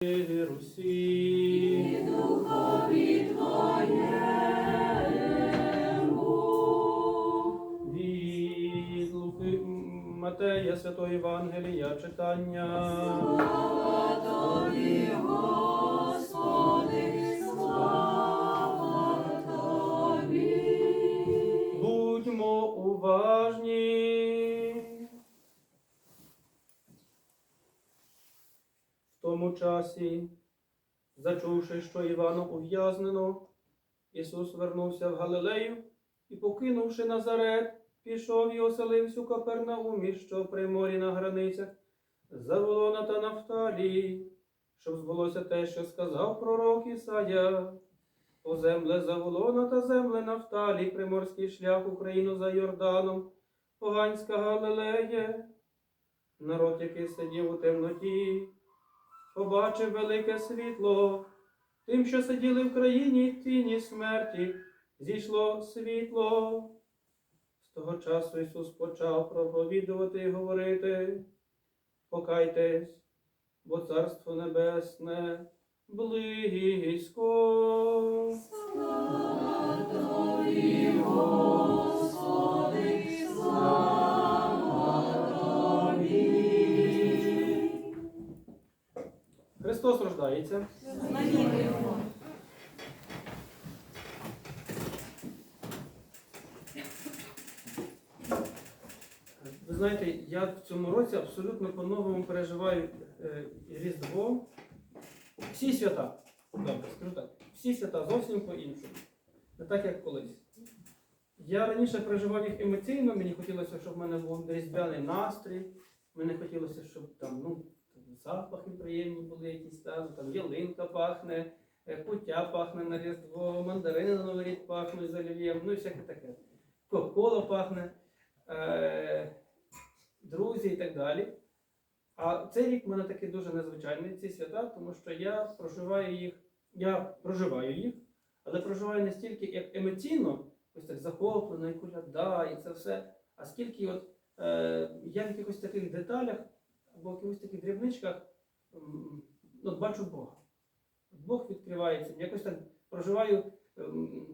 Русі. Від Луки Матея Святого Євангелія читання. Будьмо тому часі, зачувши, що Івана ув'язнено, Ісус вернувся в Галилею і, покинувши Назарет, пішов і оселився у Капернаумі, що при морі на границях Заволона та Нафталії, щоб збулося те, що сказав пророк Ісая. О земле Заволона та земле Нафталі, приморський шлях Україну за Йорданом, поганська Галилея. Народ, який сидів у темноті, побачив велике світло. Тим, що сиділи в країні тіні смерті, зійшло світло. З того часу Ісус почав проповідувати і говорити: Покайтесь, бо Царство Небесне близько. Христос рождається. Ви знаєте, я в цьому році абсолютно по-новому переживаю е, Різдво. Всі свята, добре, скажу так, всі свята зовсім по-іншому. Не так, як колись. Я раніше переживав їх емоційно, мені хотілося, щоб в мене був різдвяний настрій, мені хотілося, щоб там, ну, запахи приємні були якісь там, там ялинка пахне, е, куття пахне на Різдво, мандарини на Новий рік пахнуть з олів'єм, ну і всяке таке. Кока-кола пахне, е, друзі і так далі. А цей рік в мене такий дуже незвичайний, ці свята, тому що я проживаю їх, я проживаю їх, але проживаю не стільки як емоційно, ось так захоплено, і куляда, і це все, а скільки от, е, я в якихось таких деталях або якихось таких дрібничках м, ну, бачу Бога. Бог відкривається, якось так проживаю ем,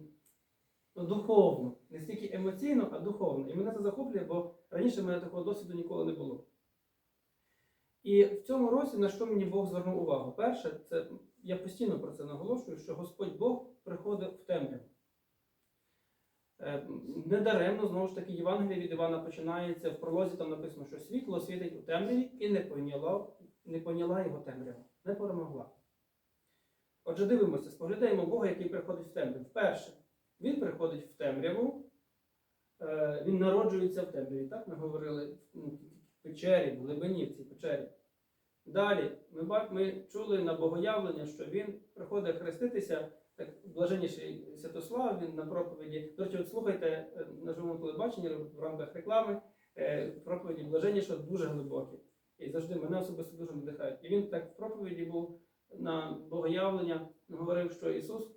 ну, духовно, не стільки емоційно, а духовно. І мене це захоплює, бо раніше в мене такого досвіду ніколи не було. І в цьому році на що мені Бог звернув увагу? Перше, це я постійно про це наголошую, що Господь Бог приходить в темряву. Е, Недаремно, знову ж таки, Євангеліє від Івана починається в пролозі, там написано, що світло світить у темряві і не поняла, не поняла його темрява, не перемогла. Отже, дивимося, споглядаємо Бога, який приходить в темряву. Перше, він приходить в темряву, е, він народжується в темряві. Так ми говорили ну, в печері, в глибині в цій печері. Далі ми, ми чули на богоявлення, що він приходить хреститися, блаженніший Святослав, він на проповіді. До речі, от слухайте е, на живому телебаченні в рамках реклами е, проповіді блаженнішого дуже глибокі. І завжди мене особисто дуже надихають. І він так в проповіді був на богоявлення, говорив, що Ісус,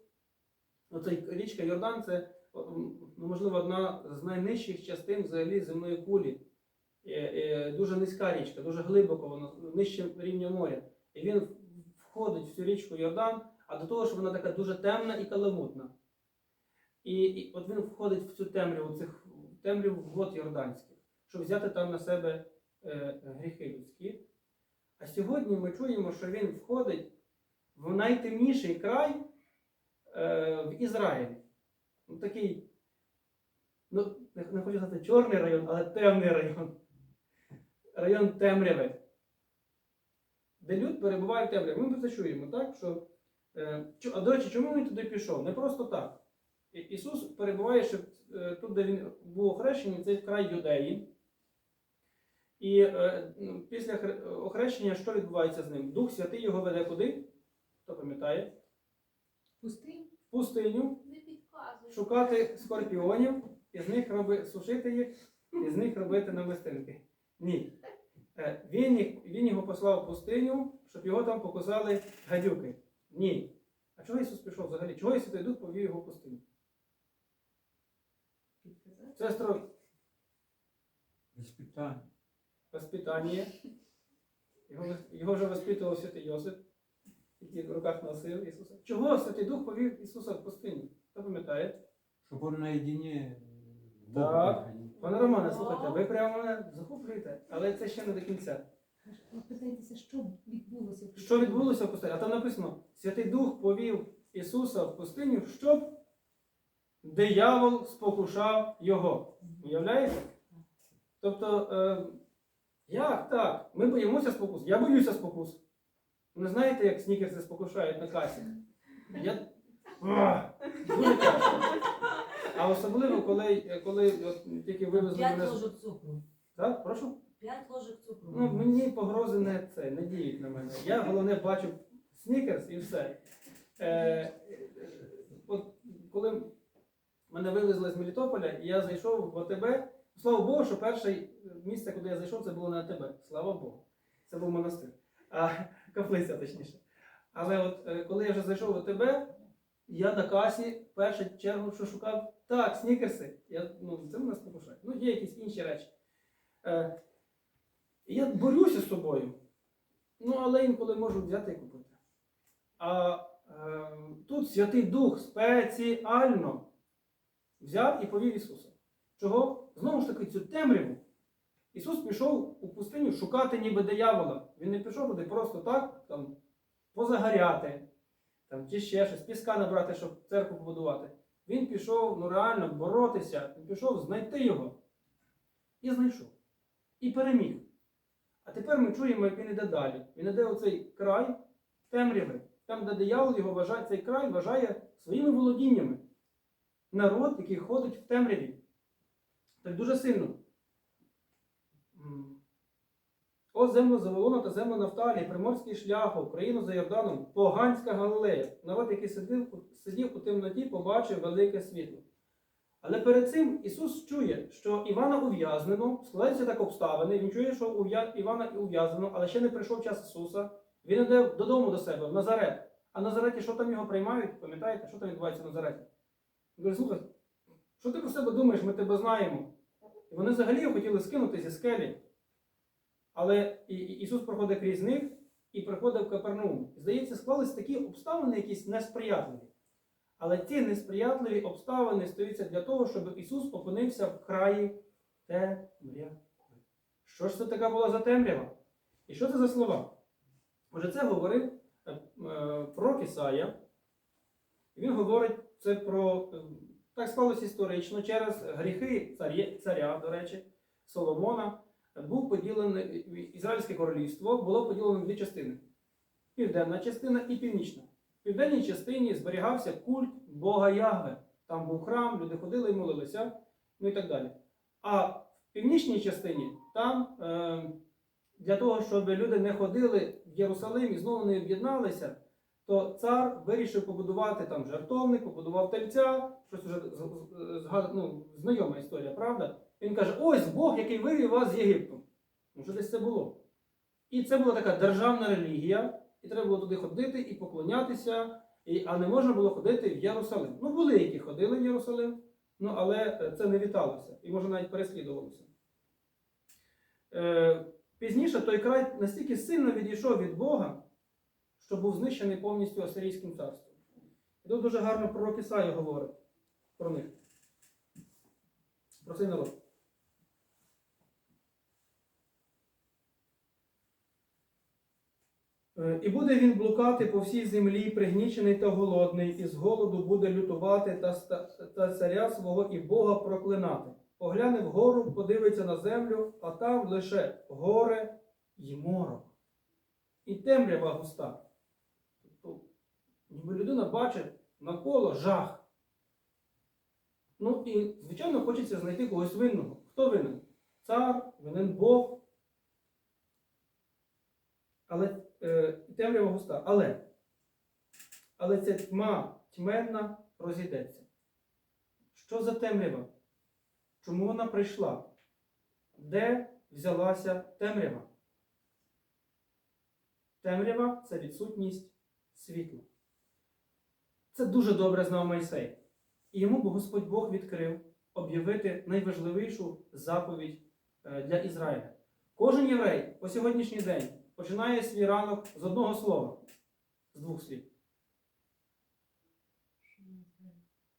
оцей річка Йордан, це ну, можливо одна з найнижчих частин взагалі земної кулі. Е, Дуже низька річка, дуже глибоко, вона нижче рівня моря. І він входить в цю річку Йордан, а до того ж вона така дуже темна і каламутна. І, і от він входить в цю темряву, цих темряву вод Йорданських, щоб взяти там на себе е, гріхи людські. А сьогодні ми чуємо, що він входить в найтемніший край е, в Ізраїлі. Ну, такий, ну, не, не хочу сказати чорний район, але темний район. Район темряви. Де люд перебуває в темряві. Ми це чуємо, так? Що, а до речі, чому він туди пішов? Не просто так. Ісус перебуває ще е, тут, де він був охрещений, це край Юдеї. І е, ну, після хре- охрещення що відбувається з ним? Дух Святий його веде куди? Хто пам'ятає? Пустий? В пустиню шукати скорпіонів, і з них роби, сушити їх, і з них робити намистинки. Ні. Е, Він, він його послав в пустиню, щоб його там показали гадюки. Ні. А чого Ісус пішов взагалі? Чого Святий Дух повів його в пустиню? Сестро, Воспитание. воспитання. Його, його вже воспитував святий Йосип. які в руках носив Ісуса. Чого Святий Дух повів Ісуса в пустиню? Хто пам'ятає? Чтобы он наедине с Так. Пане Романе, слухайте, ви прямо мене захоплюєте, але це ще не до кінця. Питаєтеся, що відбулося? в Що відбулося в пустині? А там написано: Святий Дух повів Ісуса в пустиню, щоб диявол спокушав його. Уявляєте? Тобто, е, як так? Ми боїмося спокус. Я боюся спокус. Ви знаєте, як снікерси спокушають на касі? Я... Дуже тяжко. А особливо, коли, коли от, тільки вивезли П'ять мене. з- цукру. Так, прошу? П'ять ложок цукру. Ну, мені погрози не це, не діють на мене. Я головне бачу снікерс і все. Е, от коли мене вивезли з Мелітополя, і я зайшов в АТБ, слава Богу, що перше місце, куди я зайшов, це було не АТБ. Слава Богу. Це був монастир. А, каплиця, точніше. Але от е, коли я вже зайшов в АТБ, я на касі в першу чергу, що шукав, так, снікерси. Я, ну, це мене спокушає. Ну, є якісь інші речі. Е, і я борюся з собою. Ну, але інколи можу взяти і купити. А е, тут Святий Дух спеціально взяв і повів Ісуса. Чого? Знову ж таки, цю темряву. Ісус пішов у пустиню шукати ніби диявола. Він не пішов туди просто так, там, позагоряти, там, чи ще щось, піска набрати, щоб церкву побудувати. Він пішов ну, реально боротися, він пішов знайти його. І знайшов. І переміг. А тепер ми чуємо, як він іде далі. Він іде у цей край темряви, там, де диявол його вважає, цей край вважає своїми володіннями. Народ, який ходить в темряві. Так дуже сильно. О, землю Заволона та землю Нафталії, Приморський шлях, Україну за Йорданом, Поганська Галилея. Народ, який сидів, сидів у темноті, побачив велике світло. Але перед цим Ісус чує, що Івана ув'язнено, складаються так обставини. Він чує, що Івана ув'язнено, але ще не прийшов час Ісуса. Він йде додому до себе, в Назарет. А Назареті, що там його приймають? Пам'ятаєте, що там відбувається в Назареті? Він каже, слухай, що ти про себе думаєш, ми тебе знаємо. І вони взагалі його хотіли скинути зі скелі. Але Ісус проходить крізь них і приходить в Капернаум. Здається, склались такі обставини, якісь несприятливі. Але ці несприятливі обставини стаються для того, щоб Ісус опинився в краї темряви. Що ж це така була за темрява? І що це за слова? Отже, це говорив е, е, пророк Ісая. Він говорить це про, е, так склалося історично, через гріхи царя, царя, до речі, Соломона, був поділений Ізраїльське королівство було поділено в дві частини: південна частина і північна. В південній частині зберігався культ Бога Ягве. Там був храм, люди ходили і молилися, ну і так далі. А в північній частині там е, для того, щоб люди не ходили в Єрусалим і знову не об'єдналися, то цар вирішив побудувати там жертовник, побудував тельця, щось згад- ну, знайома історія, правда? Він каже: ось Бог, який вивів вас з Єгипту. Ну, що десь це було. І це була така державна релігія, і треба було туди ходити і поклонятися, і, а не можна було ходити в Єрусалим. Ну, були, які ходили в Єрусалим, ну, але е, це не віталося, і може навіть переслідувалося. Е, пізніше той край настільки сильно відійшов від Бога, що був знищений повністю Асирійським царством. І тут дуже гарно пророк Ісаїя говорить про них. Про цей народ. Е, І буде він блукати по всій землі, пригнічений та голодний, і з голоду буде лютувати та, та царя свого і Бога проклинати. Погляне вгору, подивиться на землю, а там лише горе й морок. І темрява густа. Тобто, ніби людина бачить навколо жах. Ну і, звичайно, хочеться знайти когось винного. Хто винен? Цар, винен Бог. Але е, темрява густа. Але, але ця тьма тьменна розійдеться. Що за темрява? Чому вона прийшла? Де взялася темрява? Темрява це відсутність світла. Це дуже добре знав Мойсей. І йому Господь Бог відкрив об'явити найважливішу заповідь е, для Ізраїля. Кожен єврей по сьогоднішній день починає свій ранок з одного слова. з двох слів.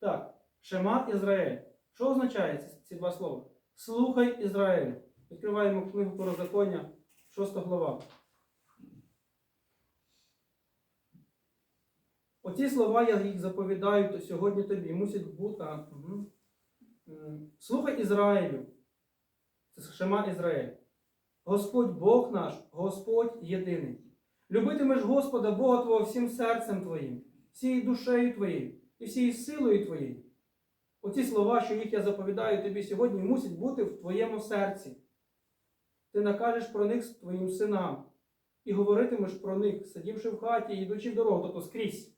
Так, Шема Ізраїль. Що означає ці, два слова? Слухай Ізраїль. Відкриваємо книгу Порозаконня, 6 глава. Оці слова я їх заповідаю то сьогодні тобі. Мусять бути. Угу. Слухай Ізраїлю. Це Шема Ізраїль. Господь Бог наш, Господь єдиний. Любитимеш Господа Бога Твого всім серцем Твоїм, всією душею Твоєю і всією силою Твоєю. Оці слова, що їх я заповідаю тобі сьогодні, мусять бути в твоєму серці. Ти накажеш про них твоїм синам і говоритимеш про них, сидівши в хаті йдучи в дорогу, тобто скрізь.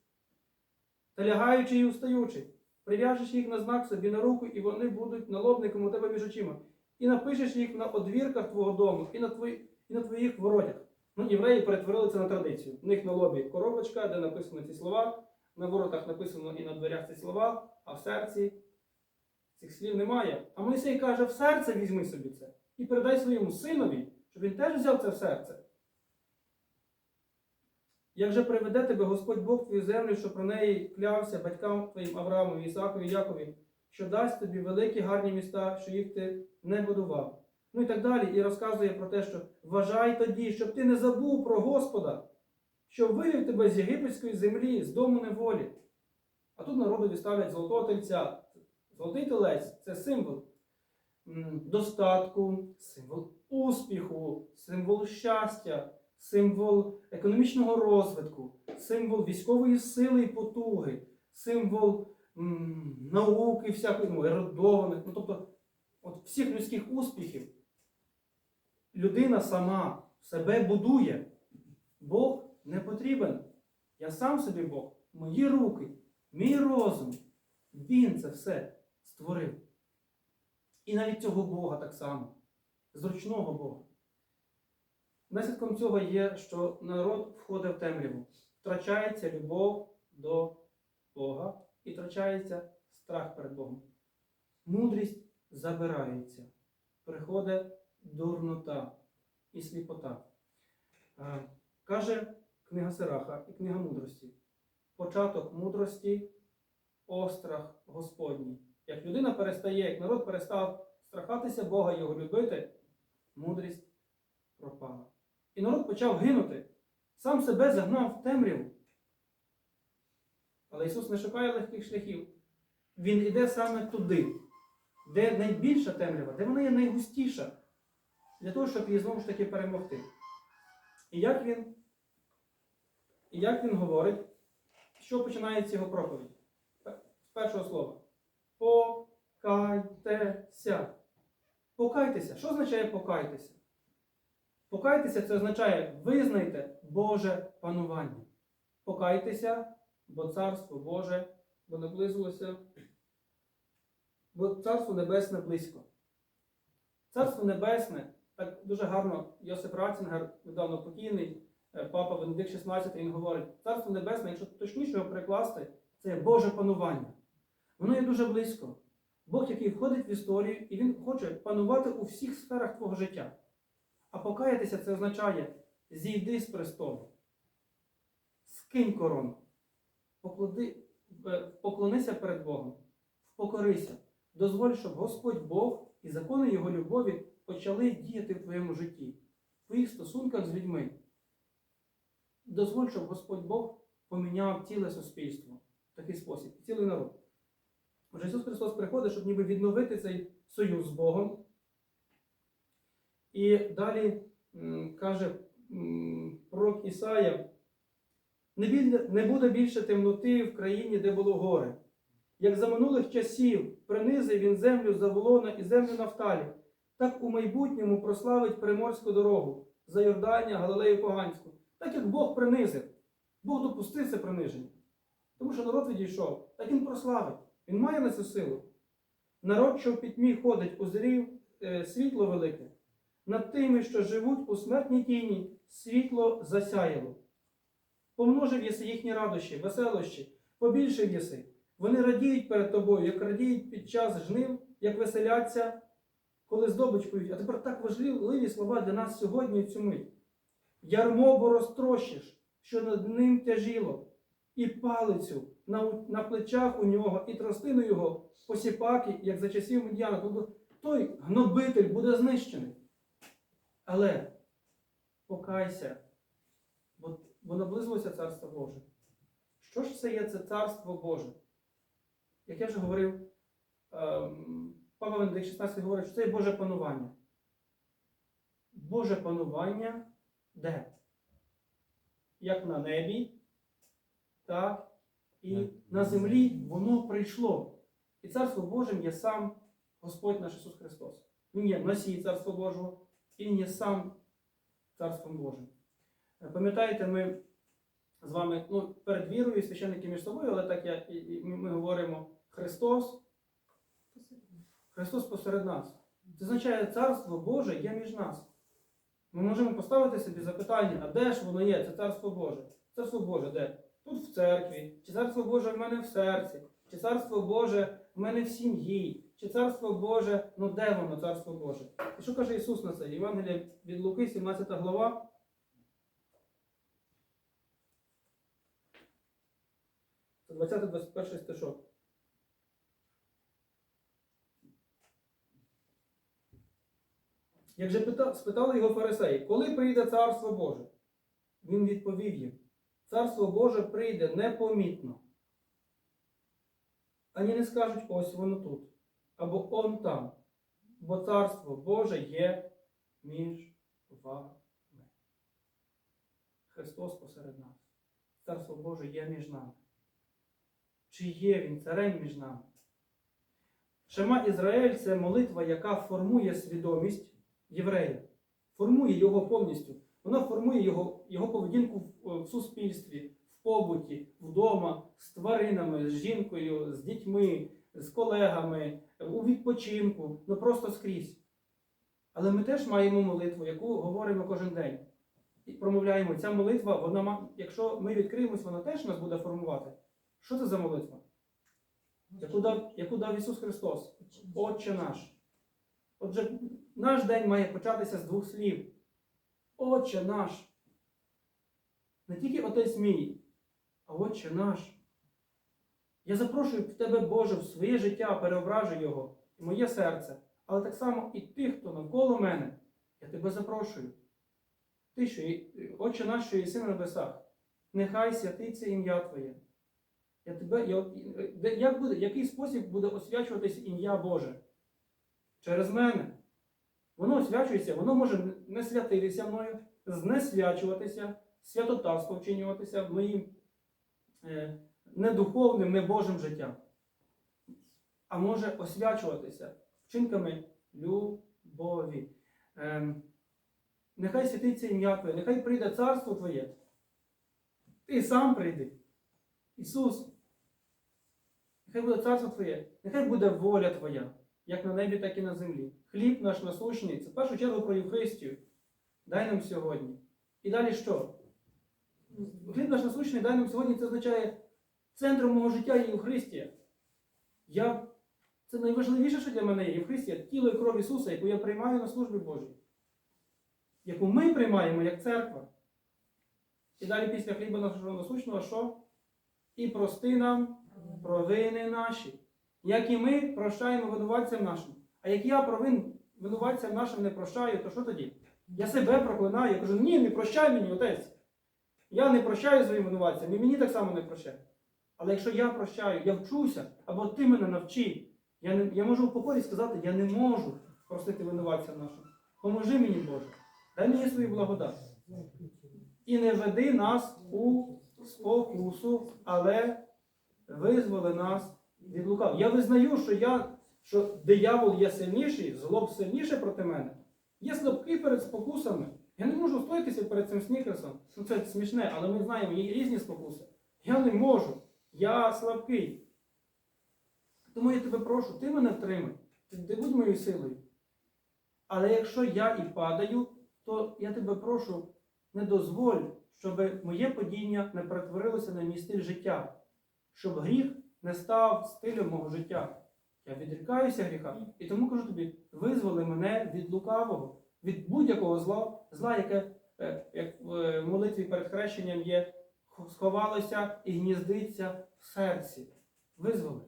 Та лягаючи і устаючи, прив'яжеш їх на знак собі на руку, і вони будуть налобником у тебе між очима. І напишеш їх на одвірках твого дому і на, твої, і на твоїх воротях. Ну, євреї перетворили це на традицію. У них на лобі коробочка, де написано ці слова, на воротах написано і на дверях ці слова, а в серці цих слів немає. А Мойсей каже, в серце візьми собі це і передай своєму синові, щоб він теж взяв це в серце. Як же приведе тебе Господь Бог твою землю, що про неї клявся батькам твоїм Авраамові, Ісакові, Якові, що дасть тобі великі гарні міста, що їх ти не будував. Ну і так далі. І розказує про те, що вважай тоді, щоб ти не забув про Господа, що вивів тебе з єгипетської землі, з дому неволі. А тут народові ставлять золотого тельця. Золотий телець це символ достатку, символ успіху, символ щастя, символ економічного розвитку, символ військової сили і потуги, символ науки, всякої ну, ерудованих. Ну, тобто, от всіх людських успіхів людина сама себе будує. Бог не потрібен. Я сам собі Бог, мої руки, мій розум. Він це все створив. І навіть цього Бога так само, зручного Бога. Наслідком цього є, що народ входить в темряву, втрачається любов до Бога і втрачається страх перед Богом. Мудрість забирається, приходить дурнота і сліпота. Е, Каже книга Сираха і книга мудрості. Початок мудрості острах Господній. Як людина перестає, як народ перестав страхатися Бога його любити, мудрість пропала. І народ почав гинути, сам себе загнав в темряву. Але Ісус не шукає легких шляхів. Він іде саме туди, де найбільша темрява, де вона є найгустіша, для того, щоб її знову ж таки перемогти. І як він, і як він говорить, що починається його проповідь? з першого слова. Покайтеся. Покайтеся. Що означає покайтеся? Покайтеся це означає визнайте Боже панування. Покайтеся, бо Царство Боже, бо наблизилося, бо Царство Небесне близько. Царство Небесне, так дуже гарно Йосип Ратцінгер, недавно покійний, е, папа Венедикт XVI, він говорить, Царство Небесне, якщо точніше його перекласти, це Боже панування. Воно є дуже близько. Бог, який входить в історію, і Він хоче панувати у всіх сферах твого життя. А покаятися це означає зійди з престолу, скинь корону, поклади, е, поклонися перед Богом, впокорися, дозволь, щоб Господь Бог і закони Його любові почали діяти в твоєму житті, в твоїх стосунках з людьми. Дозволь, щоб Господь Бог поміняв ціле суспільство в такий спосіб, цілий народ. Отже, Ісус Христос приходить, щоб ніби відновити цей союз з Богом. І далі каже пророк Ісая, не, буде більше темноти в країні, де було горе. Як за минулих часів принизив він землю Заволона і землю Нафталі, так у майбутньому прославить Приморську дорогу, за Йордання, Галилею Поганську, так як Бог принизив. Бог допустив це приниження. Тому що народ відійшов, так він прославить. Він має на це силу. Народ, що в пітьмі ходить, узрів е, світло велике. Над тими, що живуть у смертній тіні, світло засяяло. Помножив єси їхні радощі, веселощі, побільшив єси. Вони радіють перед тобою, як радіють під час жнив, як веселяться, коли здобичкують. А тепер так важливі слова для нас сьогодні в цю мить. Ярмо розтрощиш, що над ним тяжіло, і палицю на, на плечах у нього, і тростину його посіпаки, як за часів Медіана. Тобто той гнобитель буде знищений. Але покайся, бо, бо наблизилося Царство Боже. Що ж це є це Царство Боже? Як я вже говорив, Папа Венедикт 16 говорить, що це є Боже панування. Боже панування де? Як на небі, так і на землі воно прийшло. І Царство Божим є сам Господь наш Ісус Христос. Він є носій Царства Божого, і Він є сам Царством Божим. Пам'ятаєте, ми з вами ну, перед вірою священники між собою, але так я, і, і ми, говоримо Христос, Христос посеред нас. Це означає, Царство Боже є між нас. Ми можемо поставити собі запитання, а де ж воно є, це Царство Боже? Царство Боже де? Тут в церкві, чи Царство Боже в мене в серці, чи Царство Боже в мене в сім'ї, чи Царство Боже, ну де воно, Царство Боже? І що каже Ісус на це? Євангелія від Луки, 17 глава. Це 20-21 стишок. Як же пита- спитали його фарисеї, коли прийде Царство Боже? Він відповів їм: Царство Боже прийде непомітно. Ані не скажуть, ось воно тут, або он там, бо Царство Боже є між вами. Христос посеред нас. Царство Боже є між нами. Чи є Він царем між нами? Шема Ізраїль це молитва, яка формує свідомість єврея, формує його повністю. Вона формує його, його поведінку в, в суспільстві, в побуті, вдома, з тваринами, з жінкою, з дітьми, з колегами, у відпочинку, ну просто скрізь. Але ми теж маємо молитву, яку говоримо кожен день. І промовляємо, ця молитва, вона, якщо ми відкриємось, вона теж нас буде формувати. Що це за молитва? Яку дав, яку дав Ісус Христос? Отче наш. Отже, наш день має початися з двох слів. Отче наш. Не тільки Отець мій, а Отче наш. Я запрошую в Тебе, Боже, в своє життя, переображуй його, і моє серце, але так само і тих, хто навколо мене. Я тебе запрошую. Ти, що Отче наш, що єси на небесах, нехай святиться ім'я Твоє. Я тебе, я, як буде, який спосіб буде освячуватися ім'я Боже? Через мене. Воно освячується, воно може не святитися мною, знесвячуватися, святотатство вчинюватися моїм е, не духовним, не Божим життям. А може освячуватися вчинками любові. Ем, нехай святиться ім'я Твоє, нехай прийде царство Твоє. Ти сам прийди. Ісус. Нехай буде царство Твоє, нехай буде воля Твоя, як на небі, так і на землі. Хліб наш насущний, це в першу чергу про Євхаристію. Дай нам сьогодні. І далі що? Хліб наш насущний, дай нам сьогодні, це означає центром мого життя є Євхаристія. Я... Це найважливіше, що для мене є Євхаристія, тіло і кров Ісуса, яку я приймаю на службі Божій. Яку ми приймаємо як церква. І далі після хліба нашого насущного що? І прости нам провини наші, як і ми прощаємо винуватцям нашим. А як я провин винуватцям нашим не прощаю, то що тоді? Я себе проклинаю, я кажу, ні, не прощай мені, отець. Я не прощаю своїм винуватцям, і мені так само не прощай. Але якщо я прощаю, я вчуся, або ти мене навчи, я, не, я можу в покорі сказати, я не можу простити винуватцям нашим. Поможи мені, Боже, дай мені свою благодать. І не веди нас у спокусу, але визволи нас від лукав. Я визнаю, що я, що диявол є сильніший, зло сильніше проти мене. Є слабкий перед спокусами. Я не можу стоятися перед цим снікерсом. Ну це смішне, але ми знаємо, є різні спокуси. Я не можу. Я слабкий. Тому я тебе прошу, ти мене втримай. Ти будь моєю силою. Але якщо я і падаю, то я тебе прошу, не дозволь, щоб моє падіння не перетворилося на мій стиль життя щоб гріх не став стилем мого життя. Я відрікаюся гріха. І тому кажу тобі, визволи мене від лукавого, від будь-якого зла, зла, яке, е, як в е, молитві перед хрещенням є сховалося і гніздиться в серці. Визволи.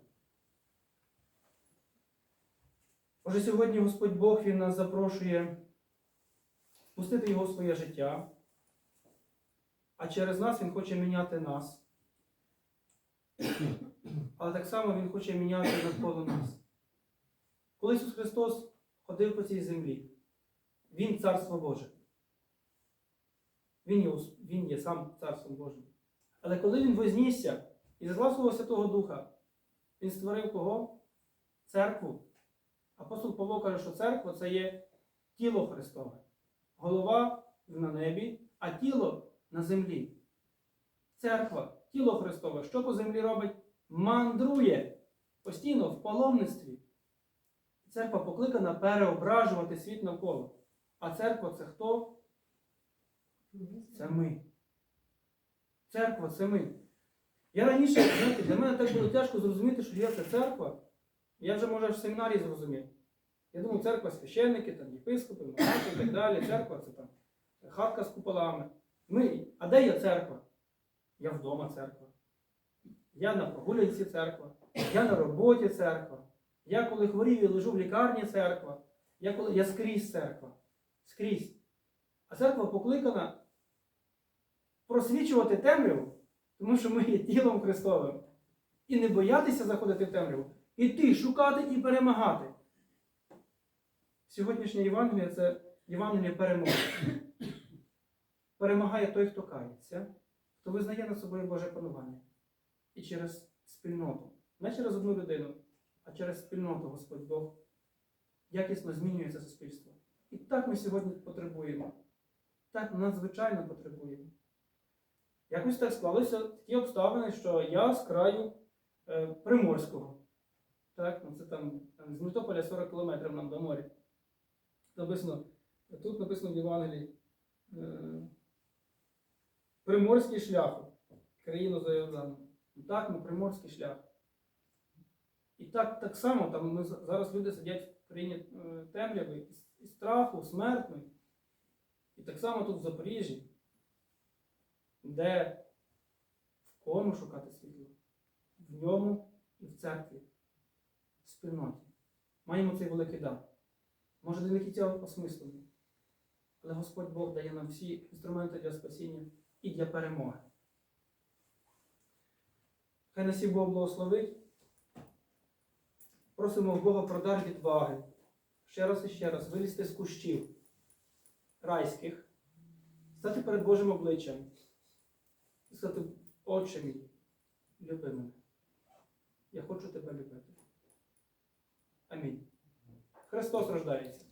Отже, сьогодні Господь Бог Він нас запрошує впустити Його в своє життя, а через нас Він хоче міняти нас. Але так само Він хоче міняти навколо нас. Коли Ісус Христос ходив по цій землі, Він Царство Боже. Він є, він є сам Царством Божим. Але коли Він вознісся і зіслав свого Святого Духа, Він створив кого? Церкву. Апостол Павло каже, що церква це є тіло Христове. Голова на небі, а тіло на землі. Церква, тіло Христове, що по землі робить? Мандрує постійно в паломництві. Церква покликана переображувати світ навколо. А церква це хто? Це ми. Церква це ми. Я раніше, знаєте, для мене так було тяжко зрозуміти, що є це церква. Я вже, може, в семінарі зрозумів. Я думав, церква священники, там, єпископи, монахи і так далі. Церква це там хатка з куполами. Ми. А де є церква? Я вдома церква. Я на прогулянці церква. Я на роботі церква. Я коли хворію і лежу в лікарні церква. Я, коли... я скрізь церква. Скрізь. А церква покликана просвічувати темряву, тому що ми є тілом Христовим. І не боятися заходити в темряву. Іти, шукати і перемагати. Сьогоднішнє Євангеліє це Євангеліє перемоги. Перемагає той, хто кається, хто визнає над собою Боже панування. І через спільноту. Не через одну людину, а через спільноту Господь Бог якісно змінює це суспільство. І так ми сьогодні потребуємо. Так надзвичайно потребуємо. Якось так склалися такі обставини, що я з краю е, Приморського. Так, ну це там, там з Мелітополя 40 кілометрів нам до моря. Написано, тут написано в Євангелії е, Приморський шлях, країну за. Так, ми приморський шлях. І так, так само там ми зараз люди сидять в країні е, темряви і, страху, смертної. І так само тут в Запоріжжі, де в кому шукати світло? В ньому і в церкві, в спільноті. Маємо цей великий дар. Може, не кінця осмислений. Але Господь Бог дає нам всі інструменти для спасіння і для перемоги. Хай нас всіх Бог благословить. Просимо в Бога про дар відваги. Ще раз і ще раз вилізти з кущів райських, стати перед Божим обличчям і сказати, Отче мій, люби мене. Я хочу тебе любити. Амінь. Христос рождається.